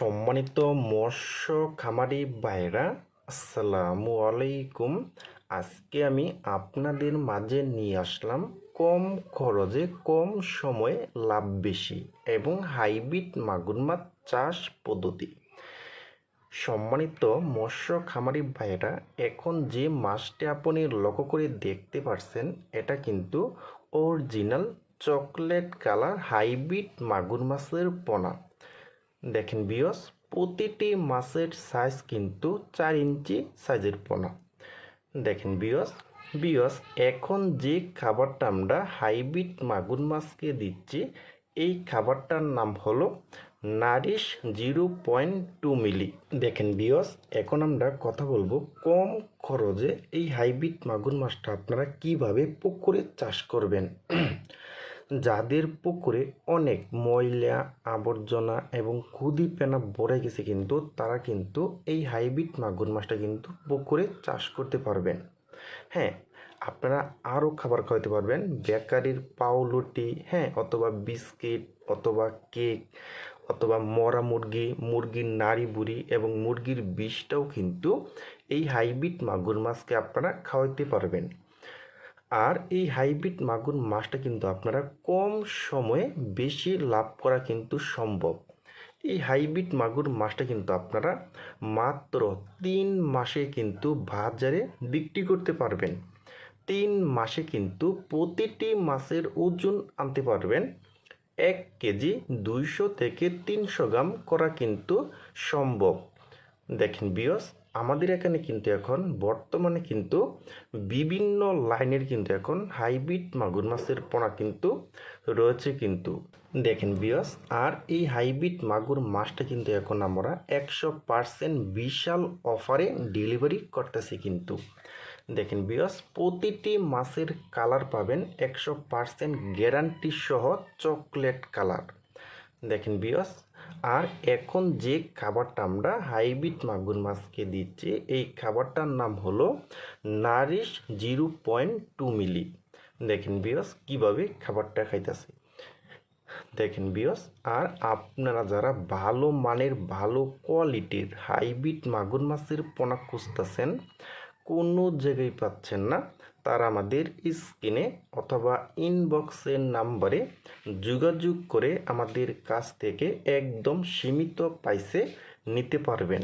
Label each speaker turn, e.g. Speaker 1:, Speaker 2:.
Speaker 1: সম্মানিত মৎস্য খামারি ভাইরা আসসালামু আলাইকুম। আজকে আমি আপনাদের মাঝে নিয়ে আসলাম কম খরচে, কম সময়ে লাভ বেশি এবং হাইব্রিড মাগুর মাছ চাষ পদ্ধতি। সম্মানিত মৎস্য খামারি ভাইরা এখন যে মাছটি আপনি লক্ষ্য করে দেখতে পারছেন, এটা কিন্তু অরিজিনাল চকলেট কালার হাইব্রিড মাগুর মাছের পোনা। দেখেন বিয়স প্রতিটি মাছের সাইজ কিন্তু চার ইঞ্চি সাইজের পোনা। দেখেন বিয়স বিয়স এখন যে খাবারটা আমরা হাইব্রিড মাগুর মাছকে দিচ্ছি, এই খাবারটার নাম হলো Nourish zero point two milli. দেখেন বিয়স এখন আমরা কথা বলব কম খরচে এই হাইব্রিড মাগুর মাছটা আপনারা কীভাবে পুকুরে চাষ করবেন। যাদের পুকুরে অনেক ময়লা, আবর্জনা এবং খুদি পেনা ভরে গেছে কিন্তু, তারা কিন্তু এই হাইব্রিড মাগুর মাছটা কিন্তু পুকুরে চাষ করতে পারবেন। হ্যাঁ আপনারা আরও খাবার খাওয়াতে পারবেন। বেকারির পাউরুটি হ্যাঁ অথবা বিস্কিট, অথবা কেক, অথবা মরা মুরগি, মুরগির নাড়ি বুড়ি এবং মুরগির বিষটাও কিন্তু এই হাইব্রিড মাগুর মাছকে আপনারা খাওয়াতে পারবেন। আর এই হাইব্রিড মাগুর মাছটা কিন্তু আপনারা কম সময়ে বেশি লাভ করা কিন্তু সম্ভব। এই হাইব্রিড মাগুর মাছটা কিন্তু আপনারা মাত্র তিন মাসে কিন্তু বাজারে বিক্রি করতে পারবেন। তিন মাসে কিন্তু প্রতিটি মাছের ওজন আনতে পারবেন। এক কেজি দুইশো থেকে তিনশো গ্রাম করা কিন্তু সম্ভব। দেখেন বিয়স আমাদের এখানে কিন্তু এখন, বর্তমানে কিন্তু বিভিন্ন লাইনের কিন্তু এখন হাইব্রিড মাগুর মাছের পোনা কিন্তু রয়েছে কিন্তু। দেখেন বিয়স আর এই হাইব্রিড মাগুর মাছটা কিন্তু এখন আমরা একশো পার্সেন্ট বিশাল অফারে ডেলিভারি করতেছি কিন্তু। দেখেন বিয়স প্রতিটি মাছের কালার পাবেন একশো পার্সেন্ট গ্যারান্টি সহ চকলেট কালার। দেখেন বিয়স আর এখন যে খাবারটা আমরা হাইব্রিড মাগুর মাছকে দিচ্ছি, এই খাবারটার নাম হলো Nourish zero point two milli. দেখেন বিয়স কীভাবে খাবারটা খাইতেছে। দেখেন বিয়স আর আপনারা যারা ভালো মানের, ভালো কোয়ালিটির হাইব্রিড মাগুর মাছের পোনা খুঁজতেছেন কোনো জায়গায় পাচ্ছেন না, তারা আমাদের স্ক্রিনে অথবা ইনবক্সের নাম্বারে যোগাযোগ করে আমাদের কাছ থেকে একদম সীমিত প্রাইসে নিতে পারবেন।